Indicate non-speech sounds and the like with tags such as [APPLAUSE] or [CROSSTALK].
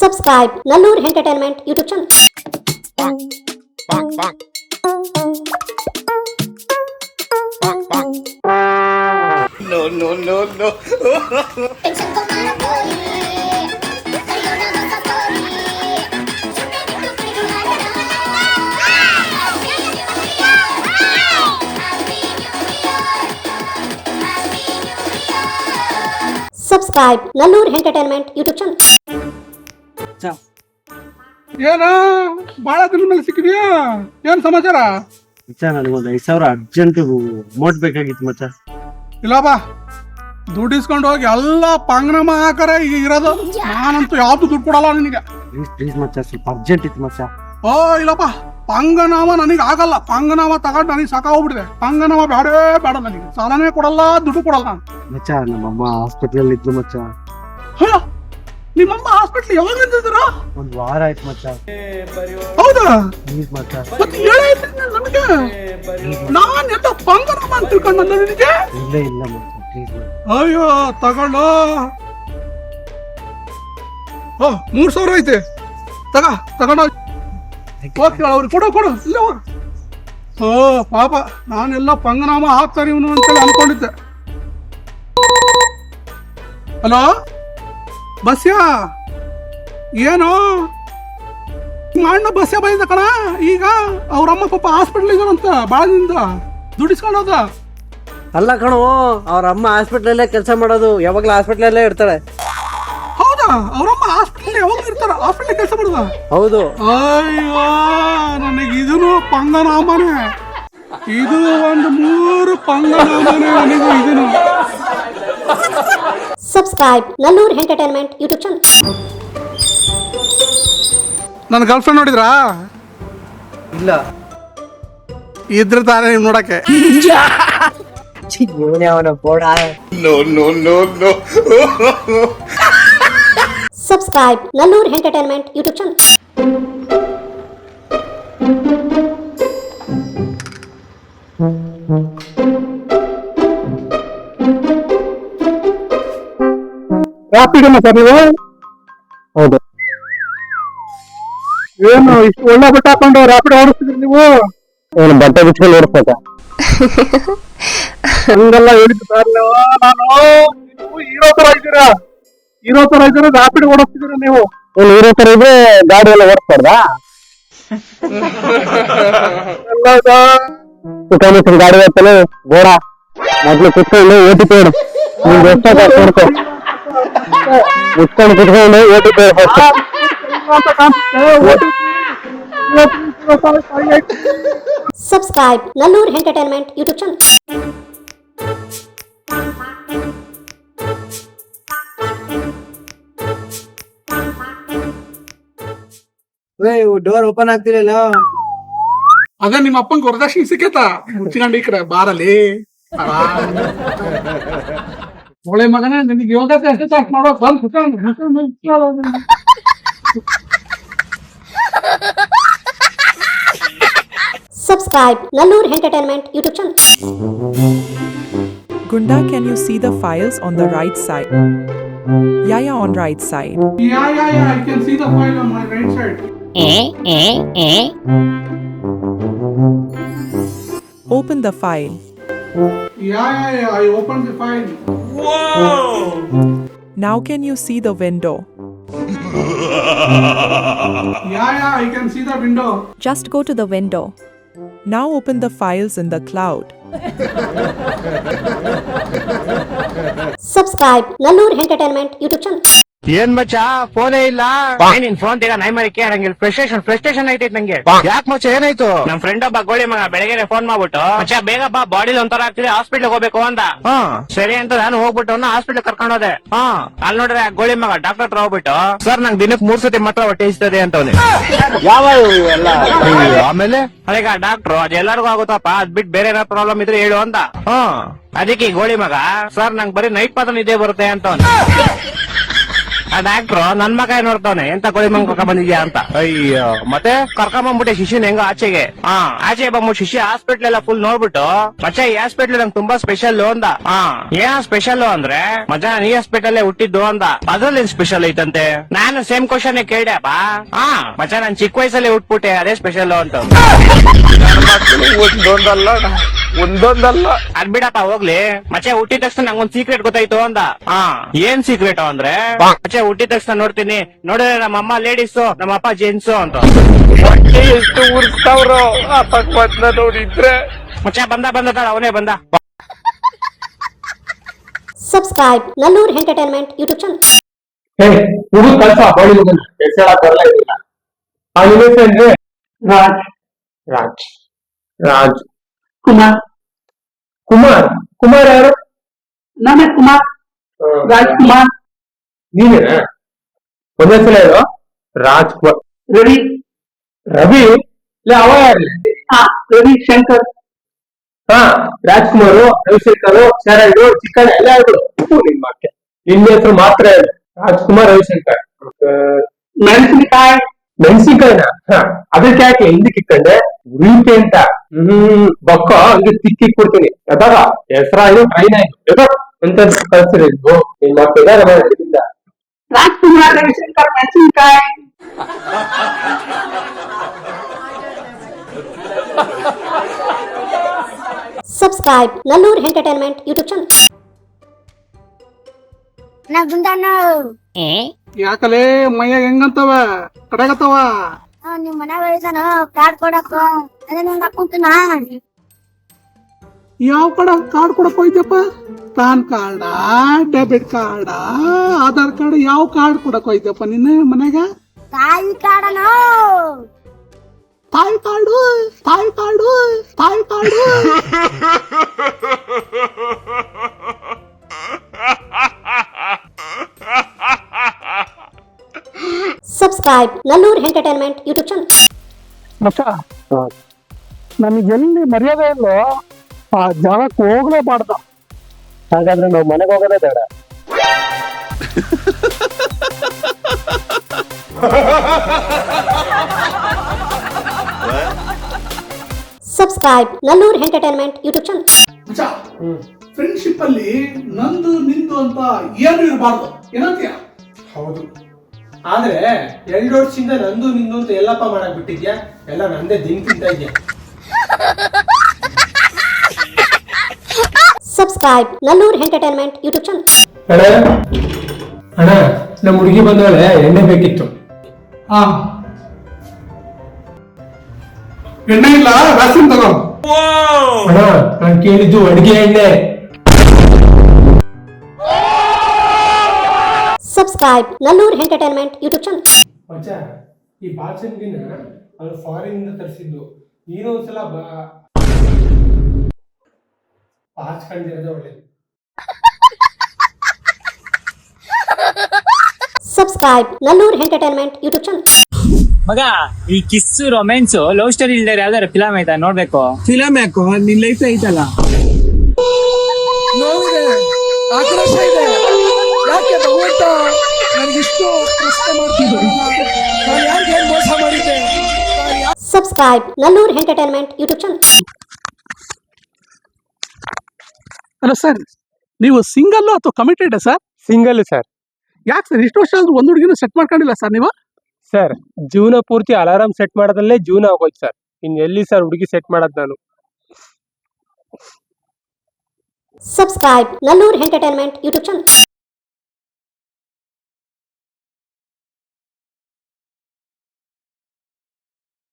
Subscribe Nallur entertainment YouTube channel No, no, no, no. Subscribe Nallur entertainment YouTube channel channel. ಏನ ಬಹಳ ದಿನ ಮೇಲೆ ಸಿಕ್ಕಿದ್ಯಾ? ಏನ್ ಸಮಾಚಾರ? ಮಚ್ಚ ಒಂದು ಐದು ಸಾವಿರ ಅರ್ಜೆಂಟ್ ಅಮೌಂಟ್ ಬೇಕಾಗಿತ್ತು ಮಚ್ಚ. ಇಲ್ಲ ಬಾ. ದುಡ್ಡು ಇಸ್ಕೊಂಡು ಹೋಗಿ ಎಲ್ಲ ಪಂಗನಮ ಹಾಕರ ಈಗ ಇರೋದು. ನಾನಂತೂ ಯಾವ್ದು ದುಡ್ಡು ಕೊಡಲ್ಲ ನಿನಗೆ. ಪ್ಲೀಸ್ ಪ್ಲೀಸ್ ಮಚ್ಚ ಸ್ವಲ್ಪ ಅರ್ಜೆಂಟ್ ಇತ್ತು ಮಚ್ಚ. ಓ ಇಲ್ಲಪ್ಪ ಪಂಗನಾಮ ನನಗೆ ಆಗಲ್ಲ. ಪಂಗನಾಮ ತಗೊಂಡು ನನಗೆ ಸಾಕಾಗ್ಬಿಟ್ಟಿದೆ ಪಂಗನಾಮ ಬೇಡವೇ ಬೇಡ ನನಗೆ. ಸಾಲನೇ ಕೊಡಲ್ಲ ದುಡ್ಡು ಕೊಡಲ್ಲ ಮಚ್ಚ ನಮ್ಮಮ್ಮ ಹಾಸ್ಪಿಟ್ಲಲ್ಲಿ ಇದ್ದು ಮಚ್ಚ. ಹ? ನಿಮ್ಮಮ್ಮ ಹಾಸ್ಪಿಟ್ಲ್ ಯಾವಾಗ ನಿಂತಿದ್ರು ಒಂದ್ ವಾರ ಆಯ್ತು ಮಚ್ಚ. ಹೌದಾ? ನೀಸ್ ಮಚ್ಚ. ಮತ್ತೆ ಹೇಳಾಯ್ತು ನನಗೆ. ನಾನ್ ಎಂತ ಪಂಗನಾಮ ಅಂತ ತಿಳ್ಕೊಂಡ ನಿನಗೆ? ಇಲ್ಲ ಇಲ್ಲ ಮಚ್ಚ ಪ್ಲೀಸ್ ಅಯ್ಯೋ ತಗೊಂಡ ಓ ಮೂರ್ ಸಾವಿರ ಐತೆ. ತಗ ತಗೊಂಡ ಓಕೆ ಅವ್ರಿಗೆ ಕೊಡು ಕೊಡು. ಇಲ್ಲ. ಓ ಪಾಪ ನಾನೆಲ್ಲ ಪಂಗನಾಮ ಹಾಕ್ತಾರೆ ಇವನು ಅಂತೇಳಿ ಅನ್ಕೊಂಡಿದ್ದೆ. ಹಲೋ ಬಸ್ಯಾ? ಏನು? ಅಣ್ಣ ಬಸ್ಯ ಬಂದಿದ್ದ ಕಣ? ಈಗ ಅವ್ರಮ್ಮ ಪಾಪ ಹಾಸ್ಪಿಟ್ಲ್ ಇದಾರಂತ ಭಾಳ ದಿನದ ದುಡಿಸ್ಕೊಂಡು ಹೋದ. ಅಲ್ಲ ಕಣೋ ಅವ್ರ ಅಮ್ಮ ಹಾಸ್ಪಿಟ್ಲಲ್ಲೇ ಕೆಲಸ ಮಾಡೋದು ಯಾವಾಗ್ಲೂ ಹಾಸ್ಪಿಟ್ಲಲ್ಲೇ ಇರ್ತಾಳೆ ಹೌದಾ? ಅವರಮ್ಮ ಹಾಸ್ಪಿಟಲ್ ಯಾವಾಗ ಇರ್ತಾರ? ಹಾಸ್ಪಿಟಲ್ ಕೆಲಸ ಮಾಡುದ? ಹೌದು. ಅಯ್ಯೋ ನನಗೆ ಇದನ್ನು ಪಂಗನಾಮನೆ. ಇದು ಒಂದು ಮೂರು ಪಂಗನಾಮನೆ ನನಗೂ ಇದನ್ನು subscribe Nallur entertainment YouTube channel ನನ್ನ গারಲ್ಫ್ರೆಂಡ್ ನೋಡಿದ್ರಾ? ಇಲ್ಲ. ಇದ್ರ ತಾರೆ ನೀವು ನೋಡಕ್ಕೆ. ಛೇ ಓನೇ ಅವನ bore subscribe Nallur entertainment YouTube channel rapid sir ನೀವು? ಹೌದು. ಏನು ಇಷ್ಟು ಒಳ್ಳೆ ಬಟ್ಟೆ ಹಾಕೊಂಡು ರಾಪಿಡ್ ಓಡಿಸ್ತಿದ್ರಿ ನೀವು? ಏನು ಬಟ್ಟೆ ಬಿಚ್ಕೊಂಡು ಓಡಿಸ್ಬೇಕ? [LAUGHS] ಹಂಗೆಲ್ಲ ಹೇಳಿದ್ದು ಸರ್ ನಾನು ನೀವು ಹೀರೋ ತರ ಇದ್ದೀರಾ? ಹೀರೋ ತರ ಇದ್ದೀರಾ ರಾಪಿಡ್ ಓಡಿಸ್ತಿದ್ದೀರಾ ನೀವು? ಏನು ಹೀರೋ ತರ ಇದ್ರೆ ಗಾಡಿ ಎಲ್ಲ ಓಡಿಸ್ಬಾರ್ದಾ? ಎಲ್ಲ ಇದಾ? ಸುತ್ತಮುತ್ತ ಗಾಡಿ ಹೋಗ್ತಾನೆ ಗೋಡ. ಮೊದ್ಲು ಕುತ್ಕೊಂಡು ಓ ಟಿ ಪಿ ಹೇಳು ನಿಮ್ಗೆ ಎಷ್ಟಾಗ ನೋಡ್ಕೊ ಕುತ್ಕೊಂಡು ಕುತ್ಕೊಂಡು ಓ ಟಿ ಪಿ ಫಸ್ಟ್ ಅಂತ ಕಾಣ್ಸುತ್ತೆ. OTP. Subscribe Nallur Entertainment YouTube channel. Door open ಆಗ್ತಿರಲ್ಲ ಅದೇ ನಿಮ್ಮ ಅಪ್ಪಂಗೆ ವರದಕ್ಷಿಣೆ ಸಿಕ್ಕೇತ ಮುಚ್ಚಿಕೊಂಡು ಈ ಕಡೆ ಬಾರಲ್ಲಿ ಒಳ್ಳೆ ಮಗನೇ ನಿನಗೆ ಯೋಗ ಎಕ್ಸರ್ಸೈಸ್ ಮಾಡೋ ಬಂದು ಕುತ್ಕೊಂಡು ಕುತ್ಕೊಂಡು ಕುತ್ಕೊಳ್ಳೋದು. Subscribe Nallur Entertainment YouTube channel. Gunda, can you see the files on the right side? Yeah, yeah, on right side. Yeah, yeah, yeah, I can see the file on my right side. Open the file. Yeah, yeah, yeah, I opened the file. Now can you see the window? [LAUGHS] Yeah, yeah, I can see the window. Just go to the window. Now open the files in the cloud. Subscribe Nallur Entertainment YouTube channel. ಏನ್ ಮಚ್ಚ? ಫೋನೇ ಇಲ್ಲ. ನಿನ್ phone ತೆಗ ನೈ ಮರಿ ನಂಗೆ frustration frustration ಐತೈತ್ ನಂಗೆ. ಯಾಕೆ ಮಚ್ಚ? ಏನಾಯ್ತು? ನಮ್ ಫ್ರೆಂಡ್ ಒಬ್ಬ ಗೋಳಿ ಮಗ ಬೆಳಗ್ಗೆ ಫೋನ್ ಮಾಡ್ಬಿಟ್ಟು ಮಚ್ಚ ಬೇಗ ಬಾ ಬಾಡಿ ಒಂಥರ ಆಗ್ತಿದೆ ಹಾಸ್ಪಿಟ್ಲ್ ಹೋಗ್ಬೇಕು ಅಂತ. ಸರಿ ಅಂತ ನಾನು ಹೋಗ್ಬಿಟ್ಟು ಹಾಸ್ಪಿಟಲ್ ಕರ್ಕೊಂಡು ಹೋದೆ. ಅಲ್ಲಿ ನೋಡ್ರೆ ಆ ಗೋಳಿ ಮಗ ಡಾಕ್ಟರ್ ಹತ್ರ ಹೋಗ್ಬಿಟ್ಟು ಸರ್ ನಂಗೆ ದಿನಕ್ಕೆ ಮೂರ್ ಸತಿ ಮಾತ್ರ ಹೊಟ್ಟೆ ಇಸ್ತದೆ ಅಂತವ್ನೆ ಯಾವ ಎಲ್ಲ? ಆಮೇಲೆ? ಅದೀಗ ಡಾಕ್ಟ್ರು ಅದ್ ಎಲ್ಲರಿಗೂ ಆಗುತ್ತಪ್ಪ ಅದ್ ಬಿಟ್ಟು ಬೇರೆ ಏನಾದ್ರು ಪ್ರಾಬ್ಲಮ್ ಇದ್ರೆ ಹೇಳು ಅಂತ. ಅದಕ್ಕೆ ಈ ಗೋಳಿ ಮಗ ಸರ್ ನಂಗೆ ಬರೀ ನೈಟ್ ಮಾತ್ರ ನಿದ್ದೆ ಬರುತ್ತೆ ಅಂತವ್ನೆ ಆ ಡಾಕ್ಟ್ರು ನನ್ ಮಗ ನೋಡ್ತಾವನೆ? ಎಂತ ಕೋಳಿ ಮಂಗ್ ಬಂದಿದ್ಯಾ ಅಂತ. ಅಯ್ಯೋ. ಮತ್ತೆ ಕರ್ಕೊಂಡ್ ಬಂದ್ಬಿಟ್ಟೆ ಶಿಷ್ಯನ್ ಹೆಂಗೋ ಆಚೆಗೆ. ಹಾ ಆಚೆ ಬಂದ್ಬಿಟ್ಟು ಶಿಶು ಹಾಸ್ಪಿಟ್ಲ್ ಎಲ್ಲ ಫುಲ್ ನೋಡ್ಬಿಟ್ಟು ಮಚ್ಚ ಈ ಹಾಸ್ಪಿಟ್ಲ್ ನಂಗೆ ತುಂಬಾ ಸ್ಪೆಷಲ್ ಅಂದ. ಹಾ ಏನ್ ಸ್ಪೆಷಲ್ ಅಂದ್ರೆ ಮಜ ಈ ಹಾಸ್ಪಿಟಲ್ ಹುಟ್ಟಿದ್ದು ಅಂದ. ಅದ್ರಲ್ಲಿ ಸ್ಪೆಷಲ್ ಐತಂತೆ? ನಾನು ಸೇಮ್ ಕ್ವಶನ್ ಕೇಳ್ದೆ ಬಾ. ಹಾ ಮಚ್ಚ ನಾನ್ ಚಿಕ್ಕ ವಯಸ್ಸಲ್ಲಿ ಹುಟ್ಬಿಟ್ಟೆ ಅದೇ ಸ್ಪೆಷಲ್ ಅಂತ. ಒಂದೊಂದಲ್ಲ. ಅದ್ಬಿಡಪ್ಪ ಅದ್ ಬಿಡಪ್ಪ ಹೋಗ್ಲಿ. ಮಚೆ ಹುಟ್ಟಿದ ತಕ್ಷಣ ನಂಗೊಂದ್ ಸೀಕ್ರೆಟ್ ಗೊತ್ತಾಯ್ತು ಅಂದ. ಹಾ. ಏನ್ ಸೀಕ್ರೆಟ್ ಅಂದ್ರೆ? ಮಚೆ ಹುಟ್ಟಿದ ತಕ್ಷಣ ನೋಡ್ತೀನಿ. ನೋಡಿದ್ರೆ ನಮ್ಮ ಅಮ್ಮ ಲೇಡೀಸ್ ನಮ್ಮ ಅಪ್ಪ ಜೆಂಟ್ಸು ಅಂತ. ಹೊಟ್ಟೆ ಎಷ್ಟು ಉರ್ಸ್ತಾವ್ರೋ ನೋಡಿದ್ರೆ. ಮಚ್ಚ ಬಂದ ಬಂದ ತಾಳ ಅವನೇ ಬಂದ. Subscribe Nallur entertainment YouTube channel ಏ ಹುಡುಗ ಕಳ್ಸ ಆ ರಾಜ್. ರಾಜ್. ರಾಜ್. ಕುಮಾರ್. ಕುಮಾರ್. ಕುಮಾರ್ ಯಾರು? ನಾನೇ ಕುಮಾರ್. ರಾಜ್ ಕುಮಾರ್ ನೀನೇನಾ ಒಂದೇ ಸಲ ಹೇಳು. ರಾಜ್ಕುಮಾರ್. ರವಿ. ರವಿ? ಇಲ್ಲ ಅವ ಹಾ ರವಿ ಶಂಕರ್. ಹಾ ರಾಜ್ಕುಮಾರ್ ರವಿಶಂಕರ್ ಶರಣು ಚಿಕ್ಕಣ್ಣ ಎಲ್ಲ ಹೇಳ್ಬಿಡು ನಿಮ್ಮ ನಿನ್ ಮಾಕೆ ನಿನ್ನ ಹೆಸರು ಮಾತ್ರ ಹೇಳು. ರಾಜ್ಕುಮಾರ್ ರವಿಶಂಕರ್. ಮೆಣಸಿನಕಾಯಿ. ಮೆಣಸಿನಕಾಯಿನ? ಅದಕ್ಕೆ ಯಾಕೆ ಹಿಂದಕ್ಕೆ ಇಕ್ಕಂಡೆ ಉಳಿಕೆ ಅಂತ ಹ್ಮ್ ಬಕ್ಕ ಹಂಗೆ ತಿಕ್ಕಿ ಕೊಡ್ತೀನಿ ಅದಾಗ ಹೆಸರಾಯ್ತು ಟ್ರೈನ್ ಆಯ್ತು ಎದೋ ಅಂತ ಕಳ್ಸಿರಿ ನೀವು ನಿನ್ ಮತ್ತೆ ಇದಾರೆ ಮಾಡಿ ಇಲ್ಲಿಂದ. ರಾಜ್ಕುಮಾರ್ ರವಿಶಂಕರ್ ಮೆಣಸಿನಕಾಯಿ Subscribe Nallur Entertainment YouTube channel. ನಾ ಗುಂಡಣ್ಣ ಯಾಕಲೇ ಮೈಯ ಹೆಂಗಂತವ ಕಡೆಗತ್ತವ ನಿಮ್ ಮನ್ಯಾಗ ಹೇಳಿದಾನ ಕಾರ್ಡ್ ಕೊಡಕ್ಕ. ಅದೇ ನಂಗೆ ಹಾಕೊಂತನ ಯಾವ ಕಡೆ ಕಾರ್ಡ್ ಕೊಡಕ್ ಹೋಯ್ತಪ್ಪ PAN card debit card Aadhaar card ಯಾವ ಕಾರ್ಡ್ ಕೊಡಕ್ ಹೋಯ್ತಪ್ಪ ನಿನ್ನ ಮನ್ಯಾಗ? ತಾಯಿ ಕಾಡನ ತಾಯಿ ಕಾರ್ಡು ತಾಯಿ ಕಾರ್ಡು ತಾಯಿ card. [LAUGHS] Nallur entertainment YouTube channel ಮಕ್ಕಾ ನಮಗೆ ಎಲ್ಲಿ ಮರ್ಯಾದೆ ಇಲ್ಲೋ ಆ ಜಾಗಕ್ಕೆ ಹೋಗ್ಲೇಬಾರ್ದ. ಹಾಗಾದ್ರೆ ನಾವು ಮನೆಗೆ ಹೋಗೋದೇ ಬೇಡ. Subscribe Nallur entertainment YouTube channel friendship ಅಲ್ಲಿ ನಂದು ನಿಂದು ಏನು ಇರಬಾರ್ದು. ಏನಂತೀಯ? ಹೌದು. ಆದ್ರೆ ಎರಡು ವರ್ಷದಿಂದ ನಂದು ನಿಂದು ಅಂತ ಎಲ್ಲಪ್ಪ ಮಾಡಕ್ ಬಿಟ್ಟಿದ್ಯಾ? ಎಲ್ಲ ನಂದೇ ದಿನ ತಿಂತ ಇದ್ಯಾ? Subscribe Nallur Entertainment YouTube channel ಅಣ್ಣ ಅಣ್ಣ ನಮ್ಮ ಹುಡುಗಿ ಬಂದವಳೆ ಎಣ್ಣೆ ಬೇಕಿತ್ತು. ಹಾ ಎಣ್ಣೆ ಇಲ್ಲ ವ್ಯಾಕ್ಸಿನ್ ತಗೋ. ಅಣ್ಣ ನಾನು ಕೇಳಿದ್ದು ಅಡಿಗೆ ಎಣ್ಣೆ. Subscribe Nallur entertainment YouTube channel ಮಚ್ಚ ಈ ಬಾಚನ್ಗಿನ ಅದು ಫಾರಿನ್ ಇಂದ ತರಿಸಿದ್ದು. ನೀನು ಒಂದ್ಸಲ ಬಾ. ಬಾಚ್ಕೊಂಡಿರೋದೇ ಒಳ್ಳೇದು. Subscribe Nallur entertainment YouTube channel ಮಗ ಈ ಕಿಸ್ ರೊಮ್ಯಾನ್ಸ್ ಲವ್ ಸ್ಟೋರಿ ಇಲ್ದೇ ಯಾವ್ದಾರ ಫಿಲಮ್ ಐತಾ ನೋಡ್ಬೇಕು? ಫಿಲಮ್ ಯಾಕೋ? ನಿನ್ ಲೈಫ್ ಐತಲ್ಲ? ನೋವಿದೆ. ಆಕ್ರೋಶ ಇದೆ. ಯಾಕೆ ಭಗವಂತ ಪ್ರಶ್ನೆ ಮಾಡ್ತಿದ್ರು ನಾನು ಯಾರಿಗೆ ಏನ್ ಮೋಸ ಮಾಡಿದ್ದೆ subscribe Nallur entertainment YouTube channel. ಅಲ್ಲ ಸರ್ ನೀವು ಸಿಂಗಲ್ ಅಥವಾ ಕಮಿಟೆಡ್ ಸರ್? Single sir. ಯಾಕೆ ಸರ್ ಇಷ್ಟು ವರ್ಷ ಆದ್ರೂ ಒಂದು ಹುಡುಗಿನ ಸೆಟ್ ಮಾಡ್ಕೊಂಡಿಲ್ಲ ಸರ್ ನೀವು? ಸರ್ ಜೀವನ ಪೂರ್ತಿ ಅಲಾರಾಮ್ ಸೆಟ್ ಮಾಡೋದಲ್ಲೇ ಜೀವನ ಆಗೋಯ್ತು ಸರ್. ಇನ್ ಎಲ್ಲಿ ಸರ್ ಹುಡುಗಿ ಸೆಟ್ ಮಾಡೋದು ನಾನು? Subscribe Nallur entertainment YouTube channel.